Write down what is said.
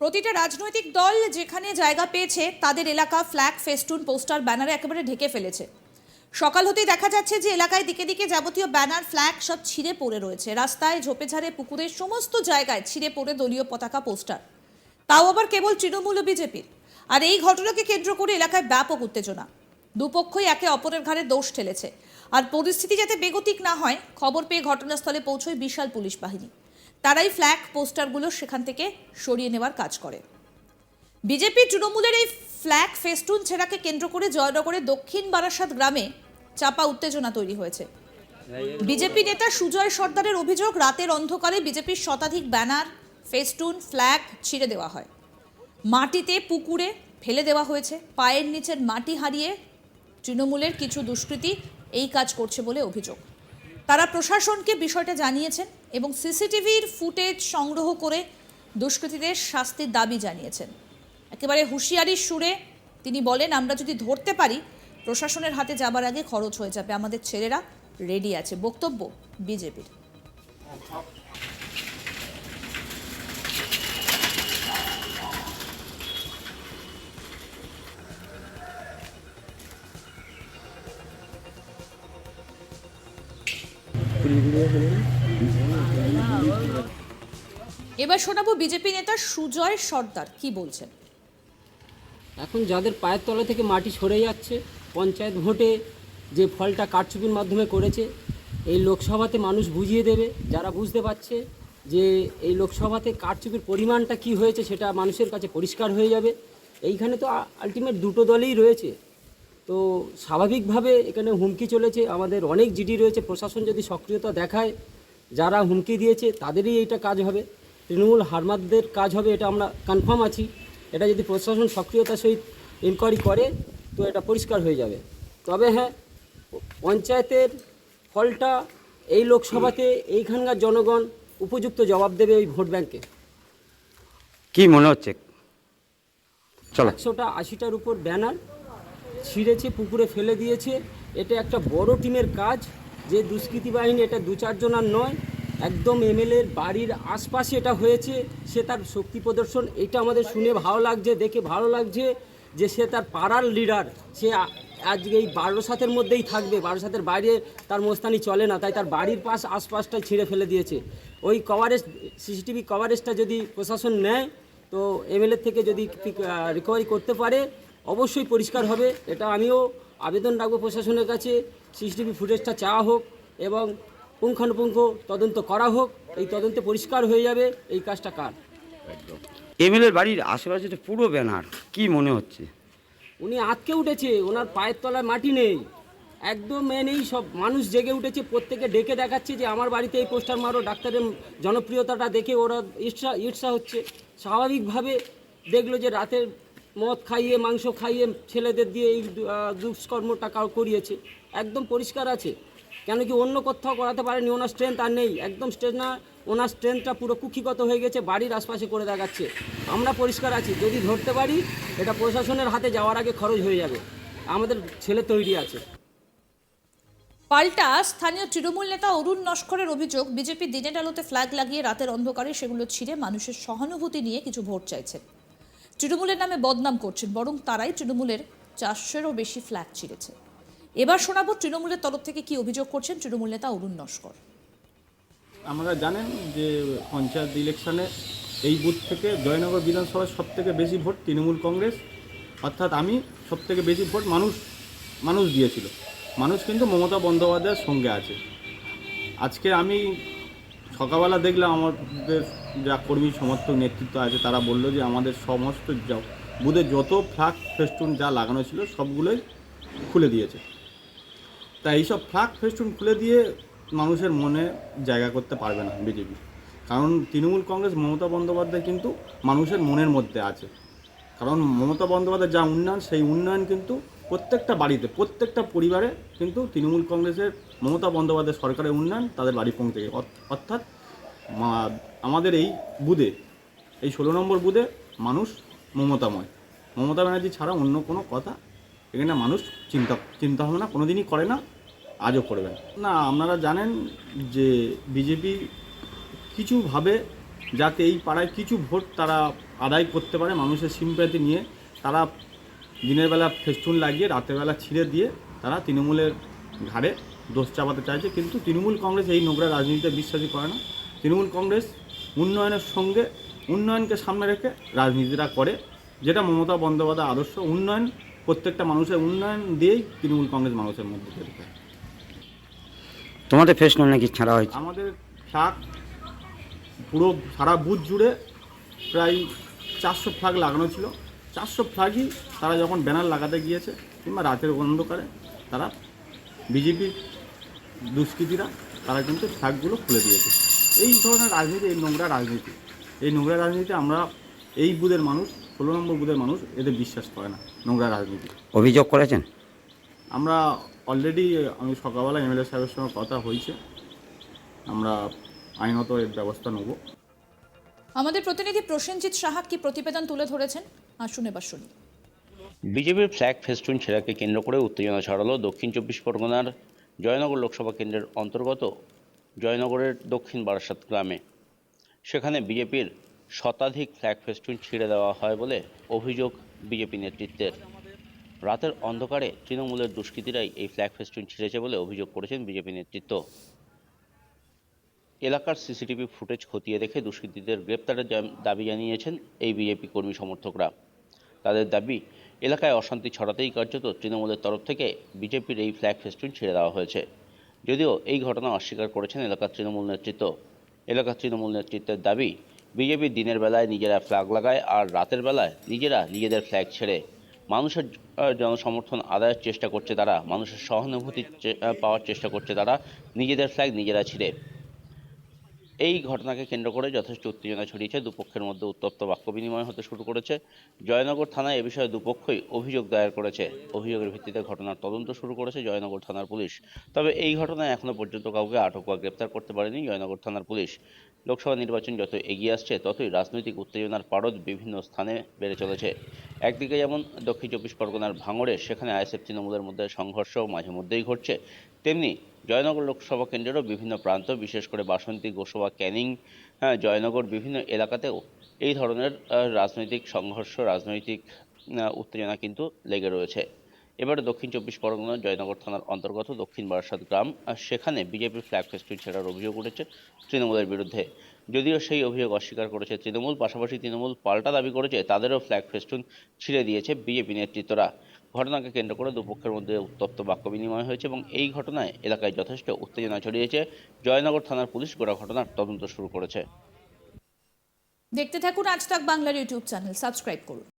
প্রতিটা রাজনৈতিক দল যেখানে জায়গা পেয়েছে, তাদের এলাকা ফ্ল্যাগ ফেস্টুন পোস্টার ব্যানারে একেবারে ঢেকে ফেলেছে। সকাল হতেই দেখা যাচ্ছে যে এলাকায় দিকে দিকে যাবতীয় ব্যানার ফ্ল্যাগ সব ছিঁড়ে পড়ে রয়েছে। রাস্তায় ঝোপেঝাড়ে পুকুরে সমস্ত জায়গায় ছিঁড়ে পড়ে দলীয় পতাকা পোস্টার তাও আবার কেবল তৃণমূল ও বিজেপির। আর এই ঘটনাকে কেন্দ্র করে এলাকায় ব্যাপক উত্তেজনা। দুপক্ষই একে অপরের ঘাড়ে দোষ ঠেলেছে। আর পরিস্থিতি যাতে বেগতিক না হয়, খবর পেয়ে ঘটনাস্থলে পৌঁছয় বিশাল পুলিশ বাহিনী। তারাই ফ্ল্যাগ পোস্টারগুলো সেখান থেকে সরিয়ে নেওয়ার কাজ করে। বিজেপি তৃণমূলের এই ফ্ল্যাগ ফেস্টুন ছেঁড়াকে কেন্দ্র করে জয়নগরের দক্ষিণ বারাসাত গ্রামে চাপা উত্তেজনা তৈরি হয়েছে। বিজেপি নেতা সুজয় সর্দারের অভিযোগ, রাতের অন্ধকারে বিজেপির শতাধিক ব্যানার ফেস্টুন ফ্ল্যাগ ছিঁড়ে দেওয়া হয়। মাটিতে পুকুরে ফেলে দেওয়া হয়েছে। পায়ের নিচের মাটি হারিয়ে তৃণমূলের কিছু দুষ্কৃতী এই কাজ করছে বলে অভিযোগ। তারা প্রশাসনকে বিষয়টা জানিয়েছেন এবং সিসিটিভির ফুটেজ সংগ্রহ করে দুষ্কৃতীদের শাস্তির দাবি জানিয়েছেন। একেবারে হুঁশিয়ারির সুরে তিনি বলেন, আমরা যদি ধরতে পারি, প্রশাসনের হাতে যাবার আগে খরচ হয়ে যাবে। আমাদের ছেলেরা রেডি আছে। বক্তব্য বিজেপির। এবার শোনাবো বিজেপি নেতা সুজয় সর্দার, কি বলছেন? এখন যাদের পায়ের তলা থেকে মাটি সরে যাচ্ছে, পঞ্চায়েত ভোটে যে ফলটা কারচুপির মাধ্যমে করেছে, এই লোকসভাতে মানুষ বুঝিয়ে দেবে, যারা বুঝতে পারছে যে এই লোকসভাতে কারচুপির পরিমাণটা কি হয়েছে সেটা মানুষের কাছে পরিষ্কার হয়ে যাবে। এইখানে তো আলটিমেট দুটো দলই রয়েছে। তো স্বাভাবিকভাবে এখানে হুমকি চলেছে। আমাদের অনেক জিডি রয়েছে প্রশাসন যদি সক্রিয়তা দেখায় যারা হুমকি দিয়েছে তাদেরই এইটা কাজ হবে। তৃণমূল হারমাদদের কাজ হবে এটা আমরা কনফার্ম আছি। এটা যদি প্রশাসন সক্রিয়তার সহিত ইনকোয়ারি করে তো এটা পরিষ্কার হয়ে যাবে। তবে হ্যাঁ পঞ্চায়েতের ফলটা এই লোকসভাতে এইখানকার জনগণ উপযুক্ত জবাব দেবে ওই ভোট ব্যাংকে। কি মনে হচ্ছে? চলো। একশোটা আশিটার উপর ব্যানার ছিঁড়েছে, পুকুরে ফেলে দিয়েছে। এটা একটা বড় টিমের কাজ। যে দুষ্কৃতী বাহিনী, এটা দু চারজন আর নয়, একদম এমএলএর বাড়ির আশপাশে এটা হয়েছে। সে তার শক্তি প্রদর্শন, এটা আমাদের শুনে ভালো লাগছে, দেখে ভালো লাগছে যে সে তার পাড়ার লিডার সে আজকে এই বারোসাতের মধ্যেই থাকবে। বারোসাতের বাইরে তার মোস্তানি চলে না, তাই তার বাড়ির পাশ আশপাশটা ছিঁড়ে ফেলে দিয়েছে। ওই কভারেজ সিসিটিভি কভারেজটা যদি প্রশাসন নেয়, তো এমএলএ থেকে যদি রিকভারি করতে পারে অবশ্যই পরিষ্কার হবে। এটা আমিও আবেদন রাখব প্রশাসনের কাছে। সিসিটিভি ফুটেজটা চাওয়া হোক এবং পুঙ্খানুপুঙ্খ তদন্ত করা হোক। এই তদন্তে পরিষ্কার হয়ে যাবে। এই কাজটা কার? একদম। এমএলএর বাড়ির আশেপাশে তো পুরো ব্যানার। কি মনে হচ্ছে? উনি আটকে উঠেছে। ওনার পায়ের তলায় মাটি নেই। একদম মেন এই সব মানুষ জেগে উঠেছে। প্রত্যেকে ডেকে দেখাচ্ছে যে আমার বাড়িতে এই পোস্টার মারো। ডাক্তারের জনপ্রিয়তাটা দেখে ওরা ঈর্ষা ঈর্ষা হচ্ছে। স্বাভাবিকভাবে দেখল যে রাতের মদ খাইয়ে, মাংস খাইয়ে ছেলেদের দিয়ে এই দুষ্কর্মটা করিয়েছে। একদম পরিষ্কার আছে। কেন কি অন্য কোথাও করাতে পারেনি, ওনার স্ট্রেংথ আর নেই। একদম স্ট্রেংথ না, ওনার স্ট্রেংথটা পুরো কুক্ষিগত হয়ে গেছে, বাড়ির আশপাশে করে দেখাচ্ছে। আমরা পরিষ্কার আছি, যদি ধরতে পারি, এটা প্রশাসনের হাতে যাওয়ার আগে খরচ হয়ে যাবে। আমাদের ছেলে তৈরি আছে। পাল্টা স্থানীয় তৃণমূল নেতা অরুণ নস্করের অভিযোগ, বিজেপি দিনের আলোতে ফ্ল্যাগ লাগিয়ে রাতের অন্ধকারে সেগুলো ছিঁড়ে মানুষের সহানুভূতি নিয়ে কিছু ভোট চাইছেন। তৃণমূলের নামে বদনাম করছেন, বরং তারাই তৃণমূলের চারশোরও বেশি ফ্ল্যাগ ছিঁড়েছে। এবার শোনাবো তৃণমূলের তরফ থেকে কি অভিযোগ করছেন তৃণমূল নেতা অরুণ নস্কর। আপনারা জানেন যে পঞ্চায়েত ইলেকশনে এই বুথ থেকে জয়নগর বিধানসভায় সব থেকে বেশি ভোট তৃণমূল কংগ্রেস, অর্থাৎ আমি সব থেকে বেশি ভোট মানুষ মানুষ দিয়েছিল। মানুষ কিন্তু মমতা বন্দ্যোপাধ্যায়ের সঙ্গে আছে। আজকে আমি সকালবেলা দেখলাম আমাদের যা কর্মী সমর্থক নেতৃত্ব আছে, তারা বলল যে আমাদের সমস্ত বুথে যত ফ্ল্যাগ ফেস্টুন যা লাগানো ছিল সবগুলোই খুলে দিয়েছে। তাই এইসব ফ্ল্যাগ ফেস্টুন খুলে দিয়ে মানুষের মনে জায়গা করতে পারবে না বিজেপি। কারণ তৃণমূল কংগ্রেস, মমতা বন্দ্যোপাধ্যায় কিন্তু মানুষের মনের মধ্যে আছে। কারণ মমতা বন্দ্যোপাধ্যায় যা উন্নয়ন, সেই উন্নয়ন কিন্তু প্রত্যেকটা বাড়িতে, প্রত্যেকটা পরিবারে কিন্তু তৃণমূল কংগ্রেসের মমতা বন্দ্যোপাধ্যায় সরকারের উন্নয়ন, তাদের বাড়ি পৌঁছে অর্থাৎ আমাদের এই বুধে, এই ষোলো নম্বর বুধে মানুষ মমতাময়। মমতা ব্যানার্জি ছাড়া অন্য কোনো কথা এখানে মানুষ চিন্তা চিন্তা ভাবনা কোনো দিনই করে না, আজও করবেন না। আপনারা জানেন যে বিজেপি কিছুভাবে যাতে এই পাড়ায় কিছু ভোট তারা আদায় করতে পারে মানুষের সিম্প্যাথি নিয়ে, তারা দিনের বেলা ফেস্টুন লাগিয়ে, রাতের বেলা ছিঁড়ে দিয়ে তারা তৃণমূলের ঘাড়ে দোষ চাপাতে চাইছে কিন্তু তৃণমূল কংগ্রেস এই নোংরা রাজনীতিতে বিশ্বাসই করে না। তৃণমূল কংগ্রেস উন্নয়নের সঙ্গে উন্নয়নকে সামনে রেখে রাজনীতিটা করে যেটা মমতা বন্দ্যোপাধ্যায় আদর্শ উন্নয়ন প্রত্যেকটা মানুষের উন্নয়ন দিয়েই তৃণমূল কংগ্রেস মানুষের মধ্যে তৈরি করে। তোমাদের ফেস্টুন নাকি ছাড়া হয়েছে? আমাদের ফ্ল্যাগ পুরো সারা বুথ জুড়ে প্রায় চারশো ফ্ল্যাগ লাগানো ছিল। চারশো ফ্ল্যাগই তারা যখন ব্যানার লাগাতে গিয়েছে কিংবা রাতের অন্ধকারে তারা বিজেপির দুষ্কৃতীরা তারা কিন্তু ফ্ল্যাগগুলো খুলে দিয়েছে। এই ধরনের রাজনীতি এই নোংরা রাজনীতি এই নোংরা রাজনীতি আমরা এই বুথের মানুষ ষোলো নম্বর বুথের মানুষ এদের বিশ্বাস করে না নোংরা রাজনীতি। অভিযোগ করেছেন? আমরা অলরেডি আমি সকালবেলা এমএলএ সাহেবের সঙ্গে কথা হয়েছে আমরা আইনত এর ব্যবস্থা নেব। আমাদের প্রতিনিধি প্রসেনজিৎ সাহা কি প্রতিবেদন তুলে ধরেছেন? আসুন এবার শুনি। বিজেপির ফ্ল্যাগ ফেস্টুন ছেঁড়াকে কেন্দ্র করে উত্তেজনা ছড়ালো দক্ষিণ চব্বিশ পরগনার জয়নগর লোকসভা কেন্দ্রের অন্তর্গত জয়নগরের দক্ষিণ বারাসাত গ্রামে। সেখানে বিজেপির শতাধিক ফ্ল্যাগ ফেস্টুন ছিঁড়ে দেওয়া হয় বলে অভিযোগ বিজেপি নেতৃত্বের। রাতের অন্ধকারে তৃণমূলের দুষ্কৃতীরাই এই ফ্ল্যাগ ফেস্টুন ছিঁড়েছে বলে অভিযোগ করেছেন বিজেপি নেতৃত্ব। এলাকার সিসিটিভি ফুটেজ খতিয়ে দেখে দুষ্কৃতীদের গ্রেপ্তারের দাবি জানিয়েছেন এই বিজেপি কর্মী সমর্থকরা। তাদের দাবি এলাকায় অশান্তি ছড়াতেই কার্যত তৃণমূলের তরফ থেকে বিজেপির এই ফ্ল্যাগ ফেস্টুন ছেড়ে দেওয়া হয়েছে। যদিও এই ঘটনা অস্বীকার করেছেন এলাকার তৃণমূল নেতৃত্ব। এলাকার তৃণমূল নেতৃত্বের দাবি, বিজেপি দিনের বেলায় নিজেরা ফ্ল্যাগ লাগায় আর রাতের বেলায় নিজেরা নিজেদের ফ্ল্যাগ ছেড়ে। মানুষের জনসমর্থন আদায়ের চেষ্টা করছে তারা, মানুষের সহানুভূতি পাওয়ার চেষ্টা করছে তারা, নিজেদের ফ্ল্যাগ নিজেরা ছিঁড়ে। এই ঘটনাকে কেন্দ্র করে যথেষ্ট উত্তেজনা ছড়িয়েছে। দুপক্ষের মধ্যে উত্তপ্ত বাক্য বিনিময় হতে শুরু করেছে। জয়নগর থানায় এ বিষয়ে দুপক্ষই অভিযোগ দায়ের করেছে। অভিযোগের ভিত্তিতে ঘটনার তদন্ত শুরু করেছে জয়নগর থানার পুলিশ। তবে এই ঘটনায় এখনও পর্যন্ত কাউকে আটক বা গ্রেপ্তার করতে পারেনি জয়নগর থানার পুলিশ। লোকসভা নির্বাচন যত এগিয়ে আসছে, ততই রাজনৈতিক উত্তেজনার পারদ বিভিন্ন স্থানে বেড়ে চলেছে। একদিকে যেমন দক্ষিণ চব্বিশ পরগনার ভাঙড়ে, সেখানে আইএসএফ তৃণমূলের মধ্যে সংঘর্ষ মাঝে মধ্যেই ঘটছে, তেমনি জয়নগর লোকসভা কেন্দ্রেরও বিভিন্ন প্রান্ত, বিশেষ করে বাসন্তী, গোসবা, ক্যানিং হ্যাঁ জয়নগর বিভিন্ন এলাকাতেও এই ধরনের রাজনৈতিক সংঘর্ষ, রাজনৈতিক উত্তেজনা কিন্তু লেগে রয়েছে। এবারে দক্ষিণ চব্বিশ পরগনার জয়নগর থানার অন্তর্গত দক্ষিণ বারাসাত গ্রাম সেখানে বিজেপির ফ্ল্যাগ ফেস্টুন ছেড়ার অভিযোগ উঠেছে তৃণমূলের বিরুদ্ধে। যদিও সেই অভিযোগ অস্বীকার করেছে তৃণমূল, পাশাপাশি তৃণমূল পাল্টা দাবি করেছে, তাদেরও ফ্ল্যাগ ফেস্টুন ছিঁড়ে দিয়েছে বিজেপি নেতৃত্বরা। ঘটনাকে কেন্দ্র করে দুপক্ষের মধ্যে উত্তপ্ত বাক্য বিনিময় হয়েছে এবং এই ঘটনায় এলাকায় যথেষ্ট উত্তেজনা ছড়িয়েছে। জয়নগর থানার পুলিশ গোটা ঘটনার তদন্ত শুরু করেছে। দেখতে থাকুন আজ তাক বাংলার ইউটিউব চ্যানেল। সাবস্ক্রাইব করুন।